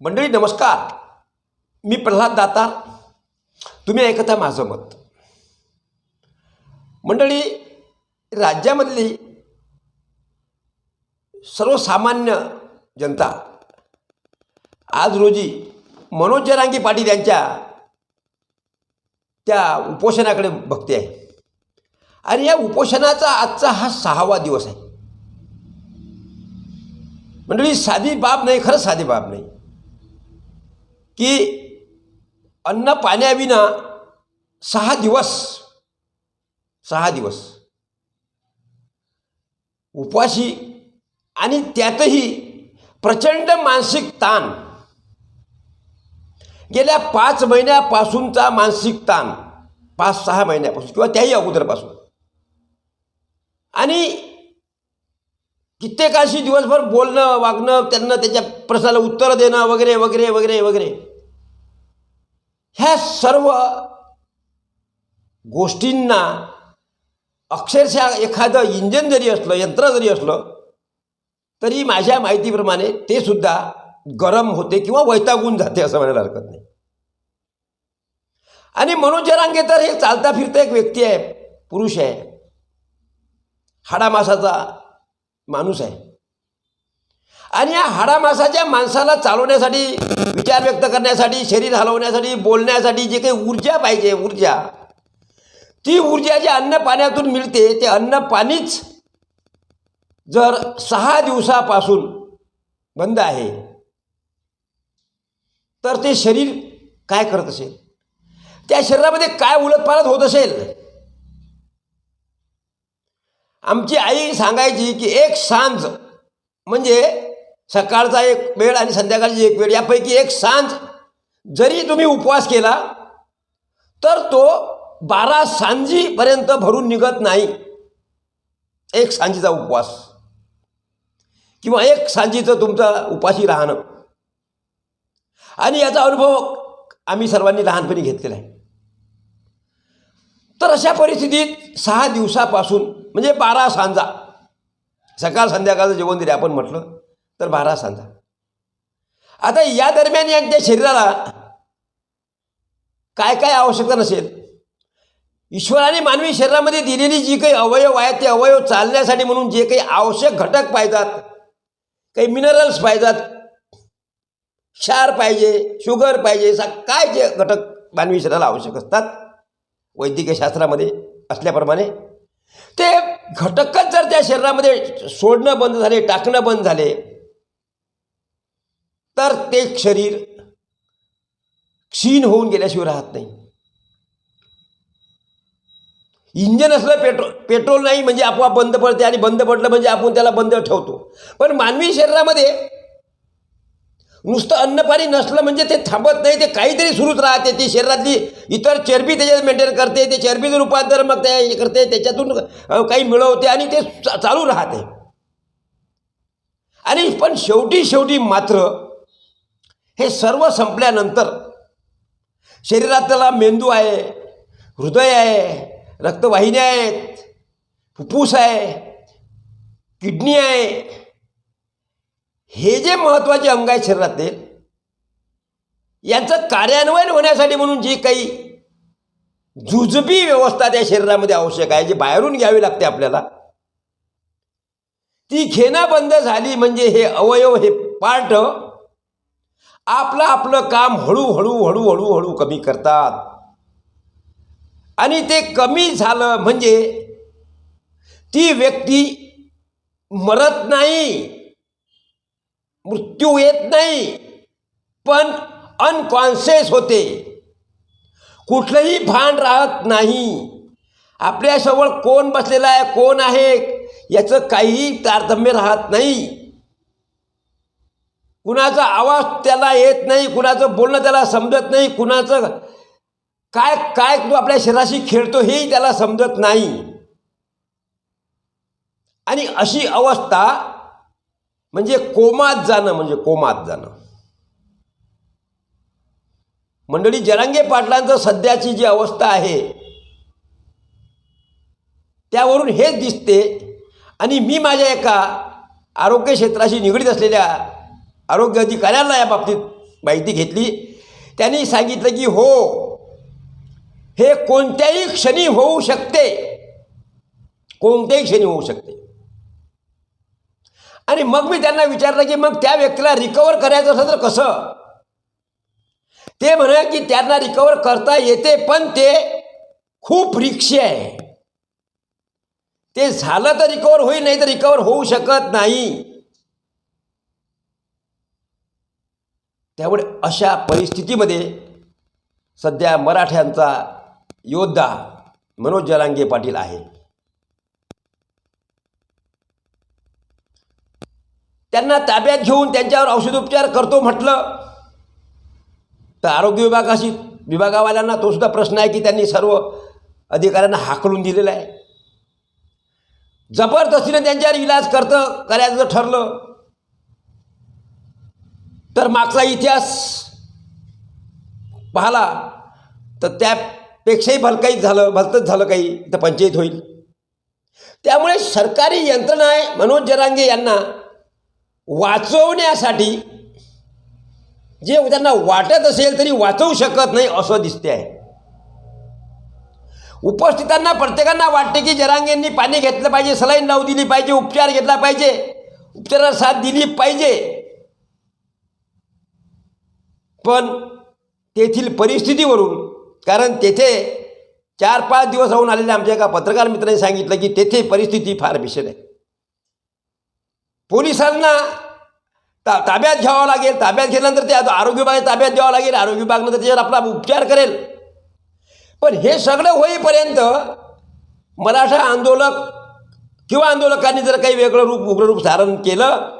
मंडळी नमस्कार. मी प्रल्हाद दातार. तुम्ही ऐकता माझं मत. मंडळी राज्यामधली सर्वसामान्य जनता आज रोजी मनोज जरांगी पाटील यांच्या त्या उपोषणाकडे बघते आहे. आणि या उपोषणाचा आजचा हा सहावा दिवस आहे. मंडळी साधी बाब नाही खरंच साधी बाब नाही. की अन्न पाण्याविना सहा दिवस सहा दिवस. उपवासी आणि त्यातही प्रचंड मानसिक ताण. गेल्या पाच महिन्यापासूनचा मानसिक ताण पाच सहा महिन्यापासून किंवा त्याही अगोदरपासून. आणि कित्येकाशी दिवसभर बोलणं वागणं त्यांना त्याच्या प्रश्नाला उत्तर देणं वगैरे वगैरे वगैरे वगैरे. ह्या सर्व गोष्टींना अक्षरशः एखादं इंजन जरी असलं यंत्र जरी असलं तरी माझ्या माहितीप्रमाणे ते सुद्धा गरम होते किंवा वैतागून जाते असं म्हणायला हरकत नाही. आणि मनोज जरांगे तर हे चालता फिरता एक व्यक्ती आहे पुरुष आहे. हाडामासाचा माणूस आहे. आणि या हाडामासाच्या माणसाला चालवण्यासाठी विचार व्यक्त करण्यासाठी शरीर हलवण्यासाठी बोलण्यासाठी जे काही ऊर्जा पाहिजे ऊर्जा. ती ऊर्जा जी अन्न पाण्यातून मिळते ते अन्न पाणीच जर सहा दिवसापासून बंद आहे तर ते शरीर काय करत असेल? त्या शरीरामध्ये काय उलटपालट होत असेल? आमची आई सांगायची की एक सांज म्हणजे सकाळचा एक वेळ आणि संध्याकाळची एक वेळ यापैकी एक सांज जरी तुम्ही उपवास केला तर तो बारा सांजीपर्यंत भरून निघत नाही. एक सांजीचा उपवास. किंवा एक सांजीचं तुमचं उपाशी राहणं. आणि याचा अनुभव आम्ही सर्वांनी लहानपणी घेतलेला आहे. तर अशा परिस्थितीत सहा दिवसापासून म्हणजे बारा सांजा सकाळ संध्याकाळचं जेवण दिले आपण म्हटलं तर बारा सांगा. आता या दरम्यान यांच्या शरीराला काय काय आवश्यकता नसेल? ईश्वराने मानवी शरीरामध्ये दिलेली जी काही अवयव आहेत ते अवयव चालण्यासाठी म्हणून जे काही आवश्यक घटक पाहिजेत काही मिनरल्स पाहिजेत क्षार पाहिजे शुगर पाहिजे सा काय जे घटक मानवी शरीराला आवश्यक असतात? वैद्यकीय शास्त्रामध्ये असल्याप्रमाणे. ते घटकच जर त्या शरीरामध्ये सोडणं बंद झाले टाकणं बंद झाले तर ते शरीर क्षीण होऊन गेल्याशिवाय राहत नाही. इंजन असलं पेट्रोल पेट्रोल नाही म्हणजे आपोआप बंद पडते आणि बंद पडलं म्हणजे आपण त्याला बंद ठेवतो. पण मानवी शरीरामध्ये नुसतं अन्नपाणी नसलं म्हणजे ते थांबत नाही ते काहीतरी सुरूच राहते. ती शरीरातली इतर चरबी त्याच्यात मेंटेन करते ते चरबीचं रूपांतर मग त्या हे करते त्याच्यातून काही मिळवते आणि ते चालू राहते. आणि पण शेवटी शेवटी मात्र हे सर्व संपल्यानंतर शरीरातला मेंदू आहे हृदय आहे रक्तवाहिन्या आहेत फुफ्फूस आहे किडनी आहे. हे जे महत्त्वाचे अंग आहेत शरीरातले यांचं कार्यान्वयन होण्यासाठी म्हणून जी काही जुजबी व्यवस्था त्या शरीरामध्ये आवश्यक आहे जी बाहेरून घ्यावी लागते आपल्याला ती घेणं बंद झाली म्हणजे हे अवयव हे पार्ट आपलं आपलं काम हळूहळू हळूहळू हळू कमी करतात. आणि ते कमी झालं म्हणजे ती व्यक्ती मरत नाही मृत्यू येत नाही पण अनकॉन्शियस होते. कुठलंही भान राहत नाही. आपल्याजवळ कोण बसलेला आहे कोण आहे याचं काहीही तारतम्य राहत नाही. कुणाचा आवाज त्याला येत नाही कुणाचं बोलणं त्याला समजत नाही कुणाचं काय काय तो आपल्या शरीराशी खेळतो हेही त्याला समजत नाही. आणि अशी अवस्था म्हणजे कोमात जाणं म्हणजे कोमात जाणं. मंडळी जरांगे पाटलांचं सध्याची जी अवस्था आहे त्यावरून हेच दिसते. आणि मी माझ्या एका आरोग्य क्षेत्राशी निगडीत असलेल्या आरोग्य अधिकाऱ्यांना या बाबतीत माहिती घेतली. त्यांनी सांगितलं की हो हे कोणत्याही क्षणी होऊ शकते. कोणत्याही क्षणी होऊ शकते. आणि मग मी त्यांना विचारलं की मग त्या व्यक्तीला रिकवर करायचं असं तर कसं? ते म्हणा की त्यांना रिकवर करता येते पण ते खूप रिक्षे आहे. ते झालं तर रिकवर होईल नाही तर रिकवर होऊ शकत नाही. त्यामुळे अशा परिस्थितीमध्ये सध्या मराठ्यांचा योद्धा मनोज जरांगे पाटील आहे त्यांना ताब्यात घेऊन त्यांच्यावर औषधोपचार करतो म्हटलं तर आरोग्य विभागाशी विभागावाल्यांना तो सुद्धा प्रश्न आहे की त्यांनी सर्व अधिकाऱ्यांना हाकलून दिलेला आहे. जबरदस्तीने त्यांच्यावर इलाज करतं करायचं ठरलं तर मागचा इतिहास पाहला तर त्यापेक्षाही भलकाहीच झालं भलतंच झालं काही तर पंचायत होईल. त्यामुळे सरकारी यंत्रणा आहे मनोज जरांगे यांना वाचवण्यासाठी जे त्यांना वाटत असेल तरी वाचवू शकत नाही असं दिसते आहे उपस्थितांना प्रत्येकांना वाटते की जरांगेंनी पाणी घेतलं पाहिजे सलाईन लावू दिली पाहिजे उपचार घेतला पाहिजे उपचाराला साथ दिली पाहिजे. पण तेथील परिस्थितीवरून कारण तेथे चार पाच दिवस राहून आलेल्या आमच्या एका पत्रकार मित्राने सांगितलं की तेथे परिस्थिती फार भीषण आहे. पोलिसांना ता ताब्यात घ्यावं लागेल. ताब्यात घेतल्यानंतर ते आरोग्य विभागाच्या ताब्यात द्यावं लागेल. आरोग्य विभागनं त्याच्यावर आपला उपचार करेल. पण हे सगळं होईपर्यंत मराठा आंदोलक किंवा आंदोलकांनी जर काही वेगळं रूप उग्र रूप धारण केलं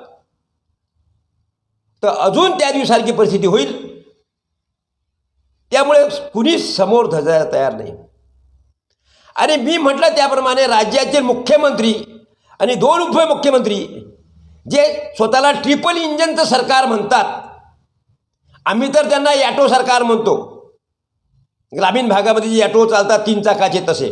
तर अजून त्या दिवसारखी परिस्थिती होईल. त्यामुळे कुणीच समोर धजायला तयार नाही. आणि मी म्हटलं त्याप्रमाणे राज्याचे मुख्यमंत्री आणि दोन उपमुख्यमंत्री जे स्वतःला ट्रिपल इंजनचं सरकार म्हणतात. आम्ही तर त्यांना ॲटो सरकार म्हणतो. ग्रामीण भागामध्ये जे ॲटो चालतात तीन चाकाचे तसे.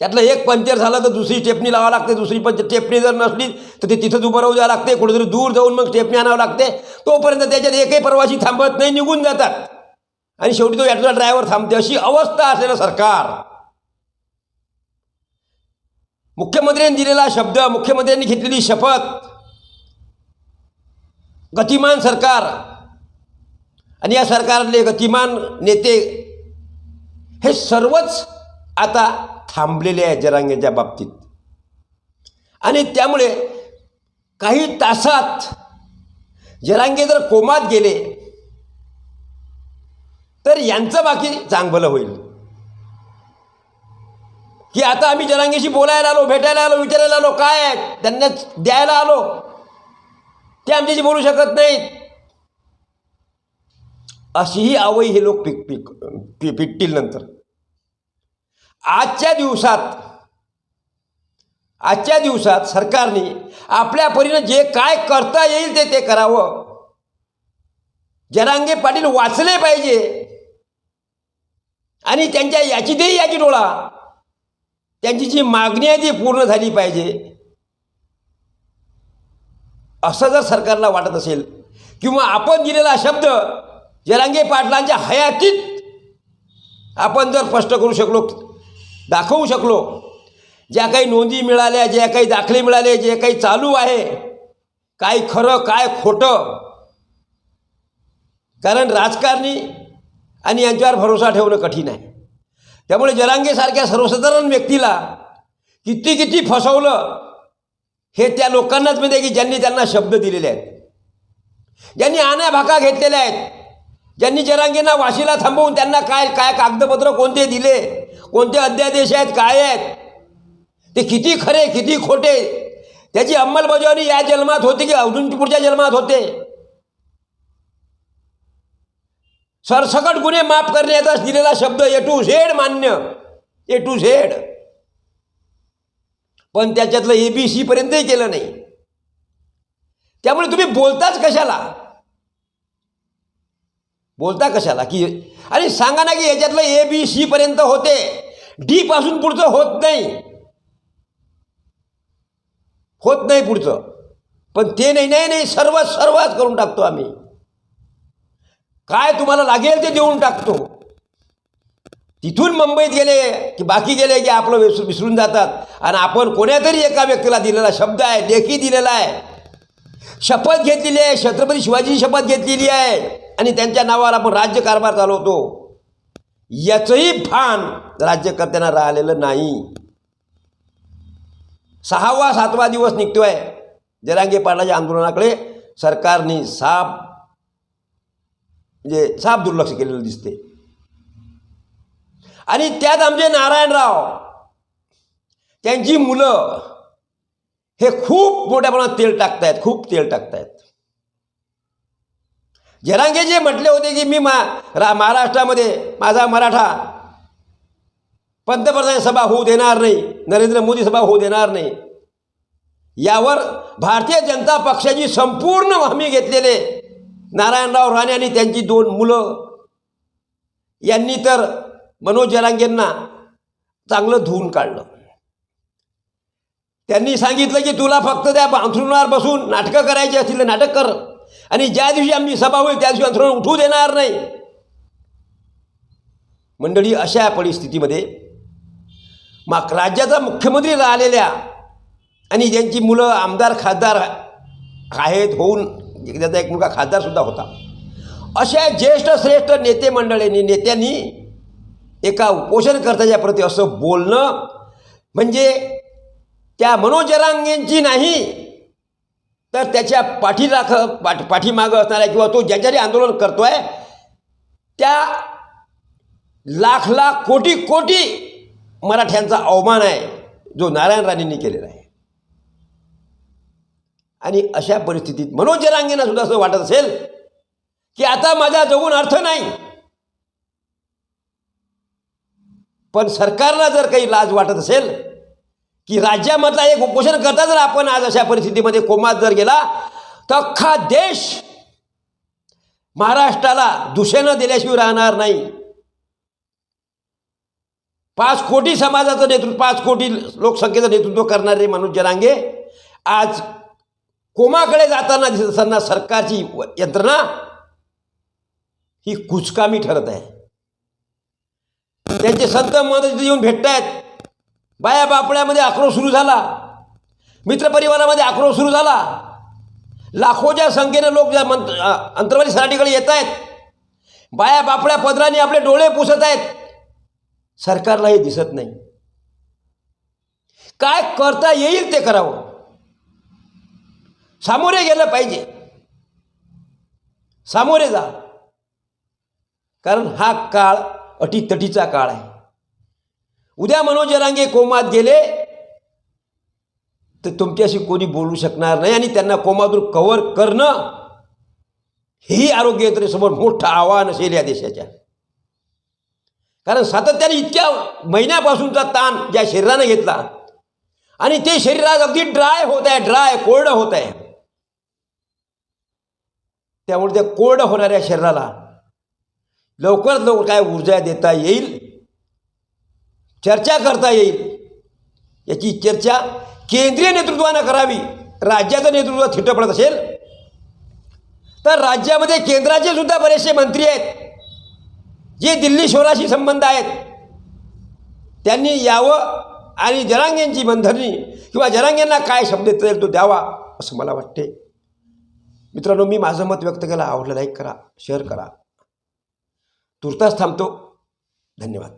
त्यातलं एक पंक्चर झालं तर दुसरी टेपणी लावावं लागते दुसरी पण टेपणी जर नसली तर ते तिथंच उभं राहू द्यावं लागते कुठेतरी दूर जाऊन मग टेपणी आणावं लागते. तोपर्यंत त्याच्यात एकही प्रवासी थांबत नाही निघून जातात. आणि शेवटी तो यातला ड्रायव्हर थांबते अशी अवस्था असलेलं सरकार. मुख्यमंत्र्यांनी दिलेला शब्द मुख्यमंत्र्यांनी घेतलेली शपथ गतिमान सरकार. आणि या सरकारले गतिमान नेते हे सर्वच आता थांबलेले आहे जरांगेच्या बाबतीत. आणि त्यामुळे काही तासात जरांगे जर कोमात गेले तर यांचं बाकी चांगलं होईल. की आता आम्ही जनांगेशी बोलायला आलो भेटायला आलो विचारायला आलो काय आहे? त्यांना द्यायला आलो. ते आमच्याशी बोलू शकत नाहीत. अशीही आवई हे लोक पिक पिक पि पिटतील नंतर. आजच्या दिवसात आजच्या दिवसात सरकारने आपल्या परीनं जे काय करता येईल ते ते करावं. जरांगे पाटील वाचले पाहिजे. आणि त्यांच्या याची देही याची डोळा. त्यांची जी मागणी आहे ती पूर्ण झाली पाहिजे. असं जर सरकारला वाटत असेल किंवा आपण दिलेला शब्द जरांगे पाटलांच्या हयातीत आपण जर स्पष्ट करू शकलो दाखवू शकलो ज्या काही नोंदी मिळाल्या ज्या काही दाखले मिळाले जे काही चालू आहे काय खरं काय खोटं. कारण राजकारणी आणि यांच्यावर भरोसा ठेवणं कठीण आहे. त्यामुळे जरांगेसारख्या सर्वसाधारण व्यक्तीला किती किती फसवलं हे त्या लोकांनाच माहिती की ज्यांनी त्यांना शब्द दिलेले आहेत. ज्यांनी आण्या भाका घेतलेल्या आहेत ज्यांनी जरांगेंना वाशीला थांबवून त्यांना काय काय कागदपत्र कोणते दिले कोणते अध्यादेश आहेत काय आहेत ते किती खरे किती खोटे त्याची अंमलबजावणी या जन्मात होते की अजून पुढच्या जन्मात होते? सरसकट गुन्हे माफ करण्याचा दिलेला शब्द ए टू झेड मान्य। ए टू झेड पण त्याच्यातलं ए बी सी पर्यंतही केलं नाही। त्यामुळे तुम्ही बोलताच कशाला? बोलता कशाला? की आणि सांगा ना की याच्यातलं ए बी सी पर्यंत होते। डी पासून पुढचं होत नाही। होत नाही पुढचं। पण ते नाही नाही नाही सर्व सर्वच करून टाकतो आम्ही। काय तुम्हाला लागेल ते देऊन टाकतो. तिथून मुंबईत गेले की बाकी गेले की आपलं विसरू विसरून जातात. आणि आपण कोण्यातरी एका व्यक्तीला दिलेला शब्द आहे लेखी दिलेला आहे. शपथ घेतलेली आहे छत्रपती शिवाजीची शपथ घेतलेली आहे. आणि त्यांच्या नावावर आपण राज्यकारभार चालवतो. याचंही भान राज्यकर्त्यांना राहिलेलं नाही. सहावा सातवा दिवस निघतोय. जरांगे पाटलाच्या आंदोलनाकडे सरकारने साफ म्हणजे साफ दुर्लक्ष केलेलं दिसते. आणि त्यात आमचे नारायणराव त्यांची मुलं हे खूप मोठ्या प्रमाणात तेल टाकतायत खूप तेल टाकतायत. जरांगे जे म्हटले होते की मी मा रा महाराष्ट्रामध्ये माझा मराठा पंतप्रधान सभा होऊ देणार नाही नरेंद्र मोदी सभा होऊ देणार नाही. यावर भारतीय जनता पक्षाची संपूर्ण हमी घेतलेले नारायणराव राणे आणि त्यांची दोन मुलं. यांनी तर मनोज जरांगेंना चांगलं धुवून काढलं. त्यांनी सांगितलं की तुला फक्त त्या अंथरुणावर बसून नाटकं करायची असतील तर नाटक कर. आणि ज्या दिवशी आमची सभा होईल त्या दिवशी अंथरुण उठू देणार नाही. मंडळी अशा परिस्थितीमध्ये मग राज्याचा मुख्यमंत्री राहिलेल्या आणि ज्यांची मुलं आमदार खासदार आहेत होऊन एकदा एक मुलगा खासदारसुद्धा होता. अशा ज्येष्ठ श्रेष्ठ नेते मंडळींनी नेत्यांनी एका उपोषणकर्त्याच्या प्रती असं बोलणं म्हणजे त्या मनोज जरांगेंची नाही तर त्याच्या पाठीराख पाठ पाठीमागं असणाऱ्या किंवा तो ज्याच्यासाठी आंदोलन करतोय त्या लाख लाख कोटी कोटी मराठ्यांचा अवमान आहे जो नारायण राणेंनी केलेला आहे. आणि अशा परिस्थितीत मनोज जरांगेंना सुद्धा असं वाटत असेल की आता माझा जगून अर्थ नाही. पण सरकारला जर काही लाज वाटत असेल की राज्यामधला एक उपोषण करता जर आपण आज अशा परिस्थितीमध्ये कोमात जर गेला तर अख्खा देश महाराष्ट्राला दुषेनं दिल्याशिवाय राहणार नाही. पाच कोटी समाजाचं नेतृत्व पाच कोटी लोकसंख्येचं नेतृत्व करणारे मनोज जरांगे आज कोमाकडे जाताना दिसत असताना सरकारची यंत्रणा ही कुचकामी ठरत आहे. त्यांचे संत मत तिथे येऊन भेटत आहेत बाया बापड्यामध्ये आक्रोश सुरू झाला. मित्रपरिवारामध्ये आक्रोश सुरू झाला. लाखोच्या संख्येनं लोक ज्या मंत अंतर्वादी सराठीकडे येत आहेत बाया बापड्या पदराने आपले डोळे पुसत आहेत सरकारला हे दिसत नाही. काय करता येईल ते करावं? सामोरे गेलं पाहिजे. सामोरे जा. कारण हा काळ अटीतटीचा काळ आहे. उद्या मनोज जरांगे कोमात गेले तर तुमच्याशी कोणी बोलू शकणार नाही आणि त्यांना कोमातून कव्हर करणं हेही आरोग्य यंत्रणेसमोर मोठं आव्हान असेल या देशाच्या. कारण सातत्याने इतक्या महिन्यापासूनचा ताण ज्या शरीरानं घेतला आणि ते शरीर आज अगदी ड्राय होत आहे ड्राय कोरडं होत आहे. त्यामुळे त्या कोरडं होणाऱ्या शरीराला लवकरात लवकर काय ऊर्जा देता येईल चर्चा करता येईल याची चर्चा केंद्रीय नेतृत्वानं करावी राज्याचं नेतृत्व थिटं पडत असेल तर राज्यामध्ये केंद्राचे सुद्धा बरेचसे मंत्री आहेत जे दिल्ली शोराशी संबंध आहेत. त्यांनी यावं आणि जरांगेंची बंधनी किंवा जरांगेंना काय शब्द देता येईल तो द्यावा असं मला वाटते मित्रांनो मी माझं मत व्यक्त केलं. आवडलं लाईक करा शेअर करा. तुर्तास थांबतो. धन्यवाद.